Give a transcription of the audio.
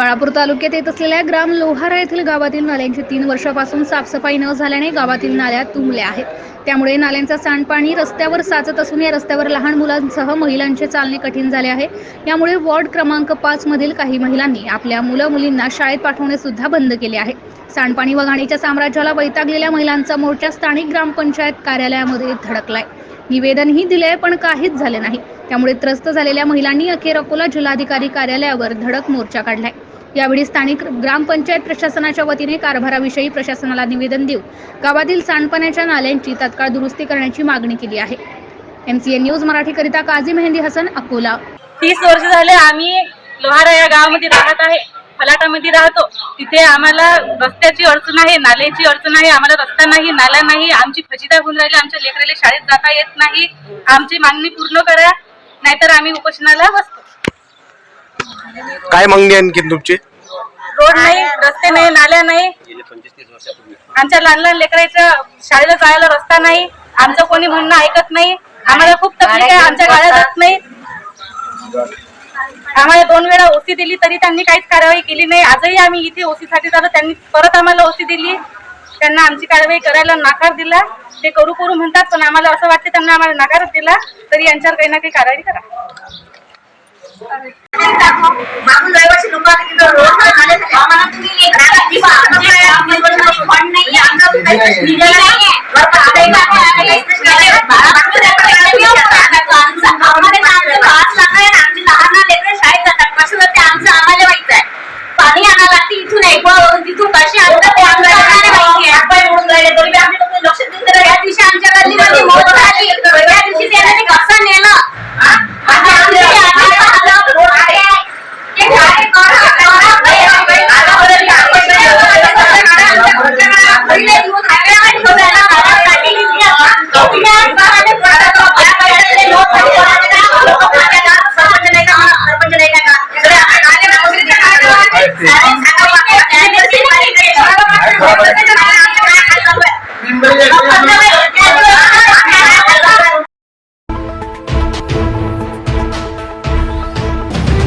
बाळापूर तालुक्यात येत असलेल्या ग्राम लोहारा येथील गावातील नाल्यांची तीन वर्षापासून साफसफाई न झाल्याने गावातील नाल्या तुंबल्या आहेत. त्यामुळे नाल्यांचा सांडपाणी रस्त्यावर साचत असून या रस्त्यावर लहान मुलांसह महिलांचे चालणे कठीण झाले आहे. यामुळे वॉर्ड क्रमांक पाच मधील काही महिलांनी आपल्या मुलं मुलींना शाळेत पाठवणे सुद्धा बंद केले आहे. सांडपाणी व घाणीच्या साम्राज्याला वैतागलेल्या महिलांचा मोर्चा स्थानिक ग्रामपंचायत कार्यालयामध्ये धडकलाय. निवेदनही दिले पण काहीच झाले नाही. त्यामुळे त्रस्त झालेल्या महिलांनी अखेर अकोला जिल्हाधिकारी कार्यालयावर धडक मोर्चा काढलाय. यावेळी स्थानिक ग्रामपंचायत प्रशासनाच्या वतीने कारभाराविषयी प्रशासनाला निवेदन देऊ गावातील सांडपाण्याच्या नाल्यांची तत्काळ दुरुस्ती करण्याची मागणी केली आहे. एमसीएन न्यूज मराठीकरिता काझी मेहंदी हसन अकोला. तीस वर्ष झाले आम्ही लोहारा या गावामध्ये राहत आहे. फलाटामध्ये राहतो. तिथे आम्हाला रस्त्याची अडचण आहे नाल्याची अडचण आहे. आम्हाला रस्ता नाही नाला नाही. आमची फजिता होऊन राहिली. आमच्या लेकराला शाळेत जाता येत नाही. आमची मागणी पूर्ण करा. नाहीतर आम्ही उपोषणाला बसतो. काय मागणी आहे आणखी तुमची? रोड नाही रस्ते नाही नाल्या नाही. आमच्या लहान लहान लेकराच्या शाळेला जायला रस्ता नाही. आमचं कोणी म्हणणं ऐकत नाही. आम्हाला खूप तकलीफ आहे आमच्या गाड्या जात नाही. आम्हाला दोन वेळा ओसी दिली तरी त्यांनी काहीच कारवाई केली नाही. आजही आम्ही इथे ओसी साठी झालो त्यांनी परत आम्हाला ओसी दिली. त्यांना आमची कारवाई करायला नाकार दिला. ते करू करू म्हणतात पण आम्हाला असं वाटते त्यांना आम्हाला नकारच दिला. तरी यांच्यावर काही ना काही कारवाई करा. मागून नाहीये. बरं शाळेत जातात. कसं ते आमचं आम्हाला माहीत आहे. पाणी आणायला लागते इथून ऐकवावरून तिथून कसे काय असते